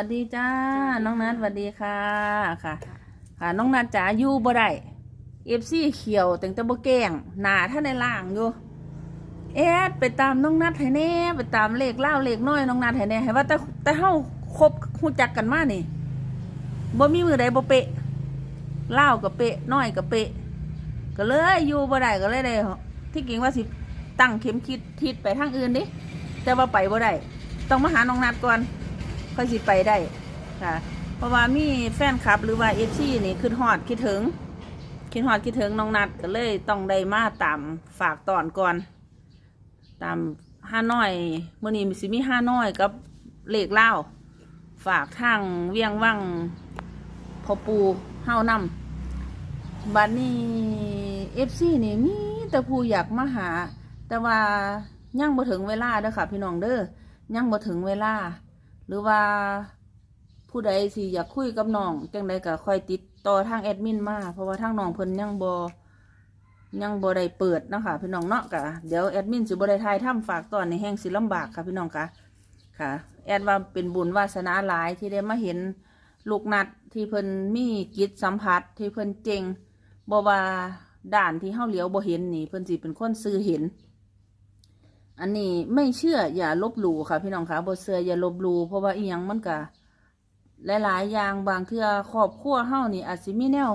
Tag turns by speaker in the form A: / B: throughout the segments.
A: สวัสดีจ้า
B: สวัสดี
A: น้องนัท
B: ค่ะ
A: สวัสดีค่ะค่ะ ค่ะ น้องนัทจ๋าอยู่บ่ได้เอฟซีเขียวแต่งแต่บ่แกล้งหนาท่านในล่างอยู่เอ็ดไปตามน้องนัทให้แน่ไปตามเลขเล่าเลขน้อยน้องนัทให้แน่ให้ว่าแต่แต่เฮาคบฮู้จักกันมานี่บ่มีมือใดบ่เป๊ะเล่าวกับเป๊ะน้อยกับเป๊ะก็เลยอยู่บ่ได้ก็เลยได้ที่จริงว่าสิตั้งเข็มคิดทิศไปทางอื่นดิแต่ว่าไปบ่ได้ต้องมาหาน้องนัทก่อน ค่อยสิไปได้ค่ะ เพราะว่ามีแฟนคลับหรือว่าเอฟซีนี่คิดฮอดคิดถึงคิดฮอดคิดถึงน้องนัดก็เลยต้องได้มาตามฝากตอนก่อน ตามห้าน้อยเมื่อนี้มีสิมีห้าน้อยกับเลขเล่าฝากทางเวียงวังพอปูเฮานำบัดนี้เอฟซีนี่มีแต่ผู้อยากมาหา แต่ว่ายังบ่ถึงเวลาเด้อค่ะ พี่น้องเด้อยังบ่ถึงเวลา หรือว่าผู้ใดสิอยากคุยกับน้องจังใดก็ค่อยติดต่อทางแอดมินมาเพราะว่าทางน้องเพิ่นยังบ่ยังบ่ได้เปิดนะคะพี่น้องเนาะก็เดี๋ยวแอดมินสิบ่ได้ทายถ้ำฝากตอนในแห่งสิลำบากค่ะพี่น้องคะค่ะ แอดว่าเป็นบุญวาสนาหลายที่ได้มาเห็นลูกนัดที่เพิ่นมีจิตสัมผัสที่เพิ่นเจงบ่ว่าด่านที่เฮาเหลียวบ่เห็นนี่เพิ่นสิเป็นคนซื้อเห็น อันนี้ไม่เชื่ออย่าลบหลู่ค่ะ พี่น้องคะบ่เชื่ออย่าลบหลู่เพราะว่าอีหยังมันก็หลายๆอย่างบางเทื่อครอบครัวเฮานี่อาจสิมีแนว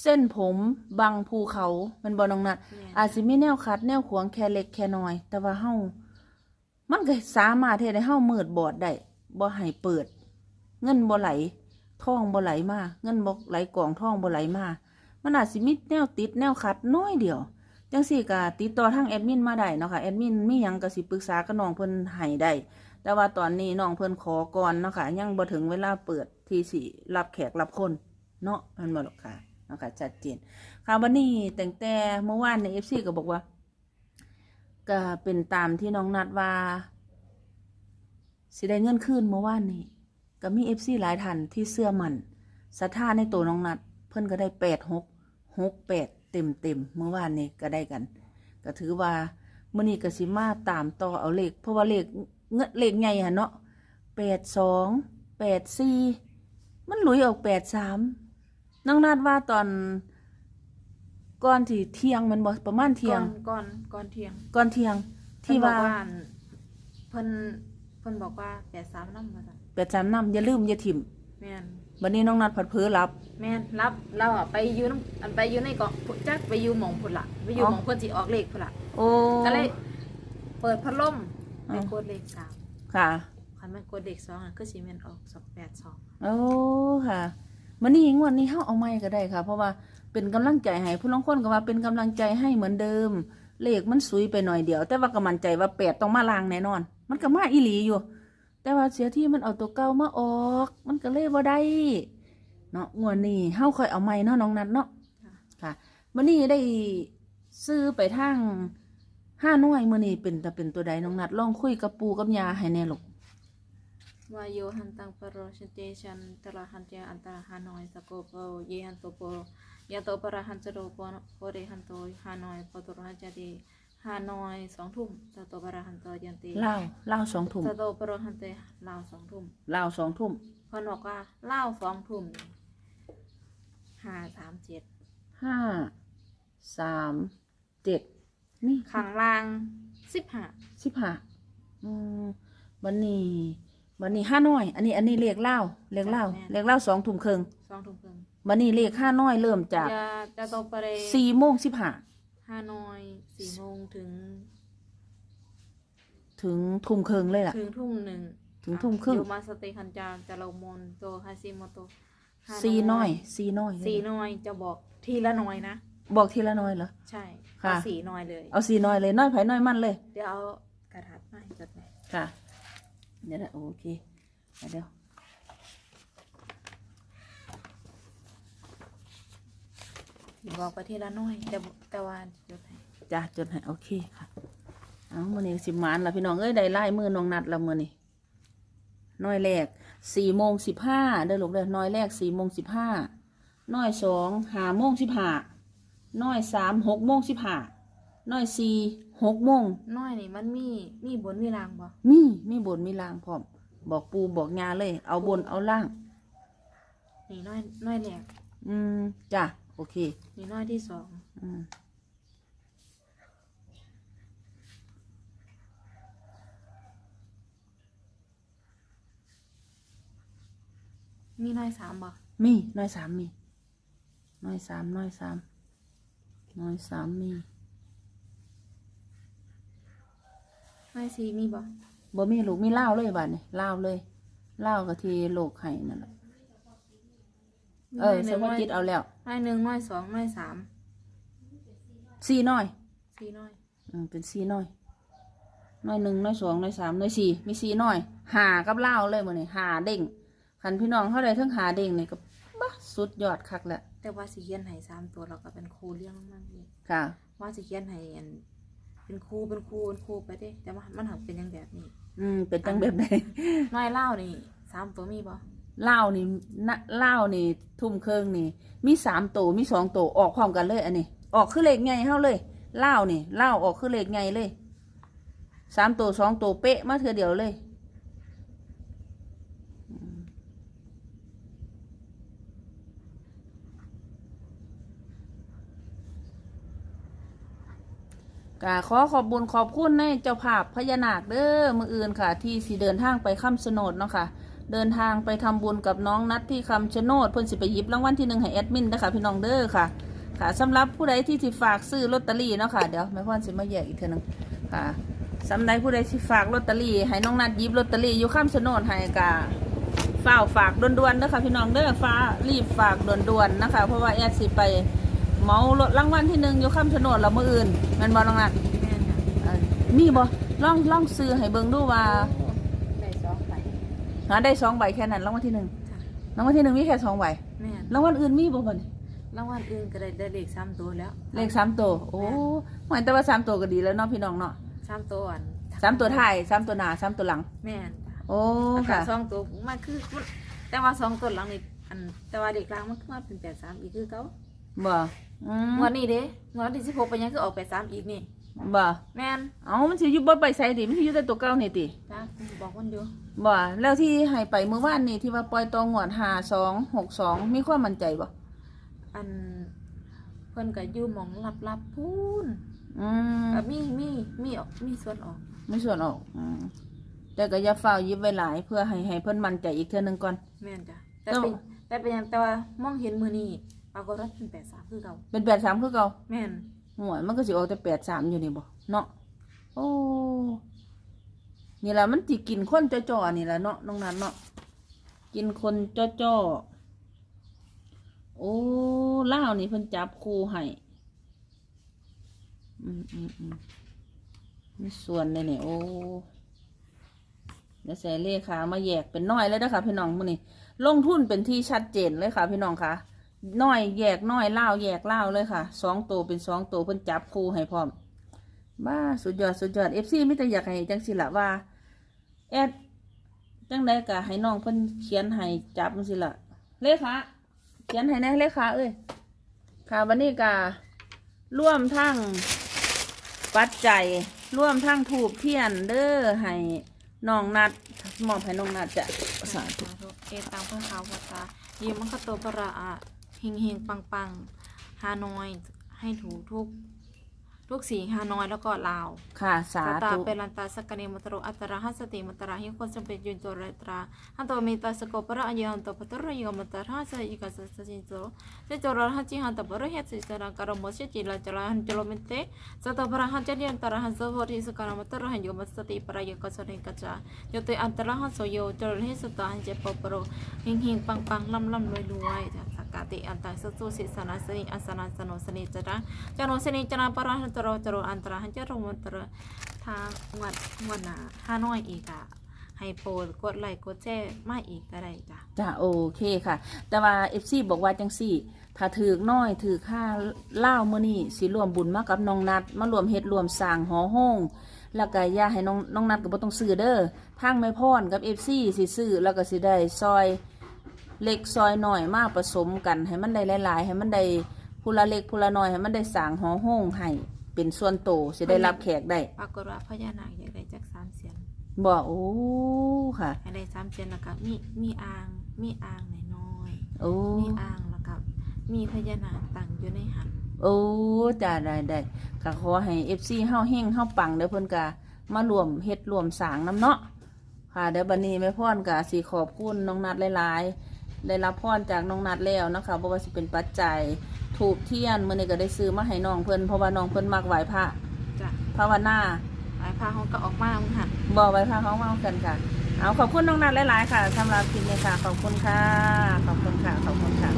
A: เส้นผมบังภูเขาแมันบ่น้องนัด
B: แม่น
A: อาจสิมีแนวคัด แนวขวางแค่เล็กแค่น้อย แต่ว่าเฮามันก็สามารถเฮ็ดให้เฮามืดบอดได้บ่ให้เปิด เงินบ่ไหลทองบ่ไหลมาเงินบ่ไหลกองทองบ่ไหลมามันอาจสิมีแนวติดแนวคัดน้อยเดียว จังสี่ก็ติดต่อทางแอดมินมาได้เนาะค่ะแอดมินมีหยังก็สิปรึกษากับน้องเพิ่นให้ได้แต่ว่าตอนนี้น้องเพิ่นขอก่อนเนาะค่ะยังบ่ถึงเวลาเปิดที่สิรับแขกรับคนเนาะมันบ่หรอกค่ะเนาะค่ะชัดเจนค่ะวันนี้แต่งแต่เมื่อวานใน FC ก็บอกว่า ก็เป็นตามที่น้องนัดว่าสิได้เงินคืนเมื่อวานนี้ก็มี FC หลายท่านที่เสื้อมันศรัทธาในตัวน้องนัด เพิ่นก็ได้แปดหกหกแปด เต็มเต็มๆเมื่อวานนี้ก็ได้กัน ก็ถือว่ามื่อนี้ก็สิมาตามต่อเอาเลข เพราะว่าเลขเงนเลขใหญ่อะเนาะแปดสองแปดสี่มันหลุยออกแปดสามน้องนัดว่าตอนก่อนที่เที่ยงมันบ่ประมาณเที่ยง
B: ก่อนก่อนก่อนเที่ยง
A: ก่อนเที่ยง ที่ว่า
B: เพิ่นบอกเพิ่นเพิ่นบอกว่าแปดสามน้ำมาสั่น
A: แปดสามน้ำอย่าลืมอย่าถิ่ม
B: แม่น
A: วันนี้น้องนัดผัดเผือรับ
B: แม่นรับเราอะไปอยู่น้ำอันไปอยู่ในเกาะพุ่นจักไปอยู่หมองพุ่นละไปอยู่
A: อ๋อ
B: หมองเพิ่นสิออกเลขพุ่นละ
A: โอ้
B: ก็เลยเปิดพัดลม
A: อ๋
B: ไป
A: อ
B: กดเลขสาม
A: ค่ะ
B: คันมันกดเลขสองอะคือสิแม่นออกสองแปดสอง
A: โอ้ค่ะมันนี่งวดนี้เฮาเอาไม่ก็ได้ค่ะ เพราะว่าเป็นกำลังใจให้ผู้ลางคนก็ว่าเป็นกำลังใจให้เหมือนเดิม เลขมันสุยไปหน่อยเดียว แต่ว่าก็มั่นใจว่าแปดต้องมาลางแน่นอน มันก็มาอีหลีอยู่ แต่ว่าเสียที่มันเอาตัวเก่ามาออก มันก็เลยบ่ได้เนาะงวดนี้เฮาค่อยเอาไม่เนาะน้องนัดเนาะค่ะมันนี่ได้ซื้อไปทางห้าหน่วยมื้อนี้เป็นแต่เป็นตัวใดน้องนัดลองคุยกับปู่กับย่าให้แน่ลูก
B: วายโยหันตังปรชเจชันตระหันเจอันตระหานอยสโกโปเยหันโตโปยะโตปรหันจโรโปโปเรหันโตฮานอยปตรหันจเด ฮานอยสองทุ่มตโตปรหันโตยันติ
A: เล่าเล่าสองทุ่ม
B: ตโตปรหันเตลาวสองทุ่ม
A: เล่าสองทุ่ม
B: เพิ่นบอกว่าเล่าวสองทุ่มนี่ห้าสามเจ็ด
A: ห้าสามเจ็ดนี่
B: ข้างล่างสิบห้า
A: สิบห้าอืมวันนี้วันนี้ห้าน้อย อันนี้อันนี้เลขเล่าเลขเล่าเลขเล่าสองทุ่มครึ่ง
B: สองทุ่มครึ่ง
A: วันนี้เลขห้าน้อยเริ่มจาก
B: จะจะโตปร
A: สี่โมงสิบห้า
B: ฮานอยสี่โมงถึง
A: ถึงทุ่มครึ่งเลยล่ะ
B: ถึงทุ่มหนึ่ง
A: ถึงทุ่มครึ่ง
B: อยู่มาสเตคันจามจะเรามนโตฮาซิโมโตฮา
A: สี่น้อยสี่น้อย
B: สี่น้อยจะบอกทีละน้อยนะ
A: บอกทีละน้อยเหรอ
B: ใช่
A: ค่ะ
B: เอาสี่น้อยเลย
A: เอาสี่น้อยเลยน้อยไผ่น้อยมันเลย
B: เดี๋ยวเอากระดาษมาให้จดไหม
A: ค่ะ เดี๋ยวนะโอเคเดี๋ยว
B: บอกไปทีละน้อยแต่แต่ว่าจดให้
A: จ้าจดให้โอเคค่ะเอามื่อนี้สิบหมานละพี่น้องเอ้ยได้ไล่มือน้องนัดละมื่อนี้น้อยแรกสี่โมงสิบห้าเด้อลูกเด้อน้อยแรกสี่โมงสิบห้าน้อยสองห้าโมงสิบห้าน้อยสามหกโมงสิบห้าน้อยสี่หกโมง
B: น้อยนี่มันมีมีบนมีรางบ่
A: มีมีบนมีลางพร้อมบอกปูบอกยาเลย เอาบนเอาล่าง
B: นี่น้อยน้อยแรก
A: อืมจ้ะ โอเค
B: นี่น้อยที่สอง
A: อืม
B: มีน้อยสามบ่
A: มีน้อยสามมีน้อยสามน้อยสามน้อยสามมี
B: น้อยสี่มีบ่
A: บ่มีลูกมีเหล้าเลยบาดนี่เหล้าเลยเหล้ากับที่โลกไห้นั่นแหละ เออสมจิตเอาแล้ว
B: น้อยหนึ่งน้อยสองน้อยสาม
A: สี่น้อย
B: สี่น้อย
A: อืมเป็นสี่น้อยน้อยหนึ่งน้อยสองน้อยสามน้อยสี่มีสี่น้อยหากับเหล้าเลยมื้อนี้หาเด้งคันพี่น้องเขาได้ทั้งหาเด้งนี่ก็บ้าสุดยอดคักแล้ว
B: แต่ว่าสิเขียนให้สามตัวเราก็เป็นครูเลี้ยงมากเลย
A: ค่ะ
B: ว่าสิเขียนให้อันเป็นครูเป็นครูเป็นครูไปเด้แต่ว่ามันหักเป็นอยังแบบนี้
A: อืมเป็นจังแบบใด
B: น้อยเล่านี่สามตัวมีบ่
A: เหล้านี่นะเหล้านี่ทุ่มเครื่องนี่ มีสามตัวมีสองตัวออกพร้อมกันเลย อันนี้ ออกคือเลขไงเฮาเลยเหล้านี่เหล้าออกคือเลขไงเลยสามตัวสองตัวเป๊ะมาเทือเดียวเลยกาขอขอบบุญขอบคุณในเจ้าภาพพญานาคเด้อมืออื่นค่ะ ที่สิเดินทางไปคำชะโนดเนาะค่ะ เดินทางไปทำบุญกับน้องนัดที่คำชะโนดเพิ่นสิไปหยิบรางวัลที่หนึ่งให้แอดมินนะคะพี่น้องเด้อค่ะ ค่ะสำหรับผู้ใดที่สิฝากซื้อลอตเตอรี่เนาะค่ะเดี๋ยวแม่พ่อนสิมาแยกอีกเทีนึงค่ะสำหรับผู้ใดที่ฝากลอตเตอรี่ให้น้องนัดยิบลอตเตอรี่อยู่ข้ามชะโนดให้กาฝ้าฝากด่วนๆเด้อค่ะพี่น้องเด้อฟ้ารีบฝากด่วนๆนะคะ เพราะว่าแอดสิไปเมารถรางวัลที่หนึ่งอยู่ข้ามชะโนดแล้วมื้ออื่นม่นบ่น้องนัด
B: มี
A: บอลองลองซื้อให้เบิ่งดูว่า หาได้สองใบแค่นั้นรางวัลที่หนึ่ง
B: จ้ะ
A: รางวัลที่หนึ่งมีแค่สองใบ
B: แม่น
A: รางวัลอื่นมีบ่บ่นี่
B: รางวัลอื่นก็ได้ได้เลขสามตัวแล้ว
A: เลขสามตัวโอ้หมายแต่ว่าสามตัวก็ดีแล้วเนาะพี่น้องเนาะ
B: สามตัวอัน
A: สามตัวท้ายสามตัวหน้าสามตัวหลัง
B: แม่นจ้ะ
A: โอ้
B: แล้วก็
A: ค่ะ
B: สองตัวมันคือมันแต่ว่าสองตัวหลังนี่อันแต่ว่าเด็กกลางมันคือมาเป็นแปดสามอีกคือเขา
A: บ่อืม
B: งวดนี้เด้งวดที่สิบหกไปยังคือออกแปดสามอีกนี่
A: บ่
B: แม่น
A: เอามันสิอยู่บ่ไปใส่ดิมันสิอยู่แต่ตัวเก่านี่ติ
B: จ้ะบอกมันอยู่
A: บ่แล้วที่ให้ไปเมื่อวานนี่ที่ว่าปล่อยตัวงวด5262มีความมั่นใจบ่
B: อันเพิ่นก็อยู่หมองลับๆพูน
A: อืม
B: ก็มีมีมีออกมีส่วนออก
A: มีส่วนออกอืมแต่ก็อย่าฝ้าวหยิบไว้หลายเพื่อให้ให้เพิ่นมั่นใจอีกเทื่อนึงก่อน
B: แม่นจ้ะแต่
A: แล้ว
B: เป็นแต่เป็นหยังแต่ว่ามองเห็นมือนี้ปรากฏว่าเป็นแปดสามคือเก่า
A: เป็น83คือเก่า
B: แม่น
A: หวยมันก็สิออกแต่แปดสามอยู่นี่บ่เนาะโอ้นี่แหละมันสิกินคนจ่อๆนี่แหละเนาะน้องนันเนาะกินคนจ่อๆโอ้ล่านี่เพิ่นจับคู่ให้อืมอืมอืมมีส่วนเลยเนี่ยโอ้เดี๋ยวใส่เลขามาแยกเป็นน้อยเลยนะคะพี่น้องมื้อนี้ลงทุนเป็นที่ชัดเจนเลยค่ะพี่น้องค่ะ น้อยแยกน้อยเล่าแยกเล่าเลยค่ะสองตัวเป็นสองตัวเพิ่นจับคู่ให้พร้อมบ้าสุดยอดสุดยอดเอฟซีไมิแต่อยากให้จังสิละว่าแอดจังไดกะให้น้องเพิ่นเขียนให้จับจังสิละเลขาเขียนให้แน่เลขาเอ้ยค่ะวันนี้กะร่วมทั้งปัจจัยร่วมทั้งถูกเทียนเด้อให้น้องนัดมอบให้น้องนัดจะสาธุ
B: เอตังพระขาวตตาเยมังคโตปะระอะ เฮงเฮงปังปังฮานอย ให้ถูกทุก ทุกสีฮานอยแล้วก็ลาว
A: ค่ะ สา
B: ตาตา
A: ธุ
B: เปรันตาสกเนมตโรอัตระหัสติมตระหิคนจำเป็นยุนตัวเรตราหันโตมีตาสกประอันยันโตปตระยมตระหัสอิกัสสจินโตเจโจรหัจิหันตประเหตุสิสระการมสิจิลาจระหันจโลมิเตสตประหันจเดียนตระหันสโหริสการมตระหันโยมสติประยกัสเรกัจจาโยเตอันตระหันโสโยจรหิสตาหันเจปปโรหิงหิงปังปังลำลำรวยรวยสักกาติอันตาสตุสิสนาสนิอัสนาสนสนิจระจโนสนิจนาประหันตโรจรอันตรหันจโรมตรทางวัดวันนาห้าน้อยอีกอะให้โปรดกดไลค์กดแชร์มาอีกก็ได้จ้ะ
A: จ้ะโอเคค่ะ แต่ว่าเอฟซีบอกว่าจังสี่ ถ้าถือน้อยถือค่าเล่าวมื่อนี้สิรวมบุญมากับน้องนัดมารวมเฮ็ดรวมสร้างหอห้องแล้วก็อย่าให้น้องน้องนัดก็บ่ต้องซื้อเด้อทางไม่พรกับเอฟซีสิซื้อแล้วก็สิได้ซอยเล็กซอยหน่อยมาผสมกัน ให้มันได้หลาย ๆ ให้มันได้ผู้ละเล็กผู้ละน้อยให้มันได้สร้างหอห้องให้ เป็นส่วนโตสิได้รับแขกได้
B: ปรากฏว่าพญานาคอยากได้จักสามเสียน
A: บอกโอ้ค่ะ
B: ให้ได้สามเจนแล้วก็มีมีอ่างมีอ่างน้อย
A: โอ้
B: ๆมีอ่างแล้วก็มีพญานาคตั้งอยู่ในหัน
A: โอ้จ้าได้ได้ก็ขอให้เอฟซีเฮาเฮงเฮาปังเด้อเพิ่นกะมารวมเฮ็ดรวมสร้างน้ำเนาะค่ะเดี๋ยวบัดนี้แม่พรกะสิขอบคุณน้องนัดหลายๆได้รับพรจากน้องนัดแล้วนะคะบ่ว่าสิเป็นปัจจัย ถูกเทียนมื้อนี้ก็ได้ซื้อมาให้น้องเพิ่นเพราะว่าน้องเพิ่นมักไหว้พระ
B: จ้ะ
A: ภาวนา
B: หลายพาเขาก็ออกมามึงหัน
A: บอกไว้พระเขาเมากันค่ะ เอาขอบคุณน้องนัดหลายๆค่ะสำหรับคลิปนี้ค่ะ ขอบคุณค่ะ ขอบคุณค่ะ ขอบคุณค่ะ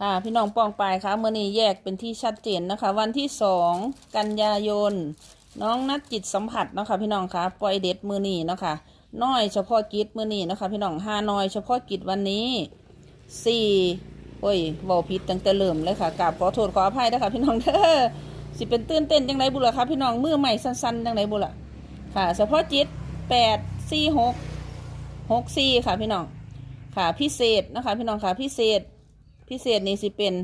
A: ค่ะพี่น้องปองปายค่ะเมื่อนี้แยกเป็นที่ชัดเจนนะคะ วันที่สองกันยายน น้องนัดจิตสัมผัสเนาะคะพี่น้องคะปล่อยเด็ดมือนี้เนาะคะ น้อยเฉพาะกิจมือนี้นะคะ พี่น้องห้าน้อยเฉพาะกิจวันนี้สี่โอ้ยเบาผิดตั้งแต่เริ่มเลยค่ะกราบขอโทษขออภัยนะคะพี่น้องเด้อสิเป็นตื่นเต้นจังไรบุล่ะคะพี่น้องมือใหม่สั้นๆจังไรบุล่ะค่ะ เฉพาะจิตแปดสี่หกหกสี่ค่ะพี่น้องค่ะพิเศษนะคะพี่น้องค่ะพิเศษ พิเศษนี่สิเป็น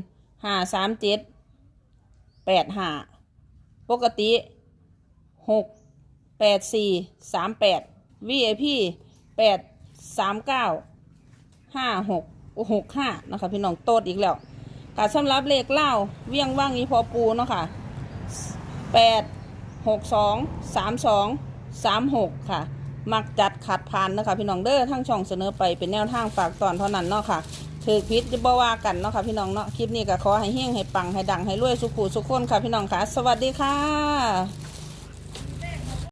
A: ห้าสามเจ็ดแปดห้าปกติหกแปดสี่สามแปด VIP แปดสามเก้าห้าหกหกห้านะคะพี่น้องโตดอีกแล้วค่ะสำหรับเลขเล่าเวียงว่างนี้พอปูเนาะค่ะแปดหกสองสามสองสามหกค่ะ มักจัดขัดผ่านนะคะพี่น้องเด้อทั้งช่องเสนอไปเป็นแนวทางฝากตอนเท่านั้นเนาะค่ะถือพิษจะบ่ว่ากันเนาะค่ะพี่น้องเนาะคลิปนี้ก็ขอให้เฮงให้ปังให้ดังให้รวยสุขุสุขคนค่ะพี่น้องค่ะ สวัสดีค่ะ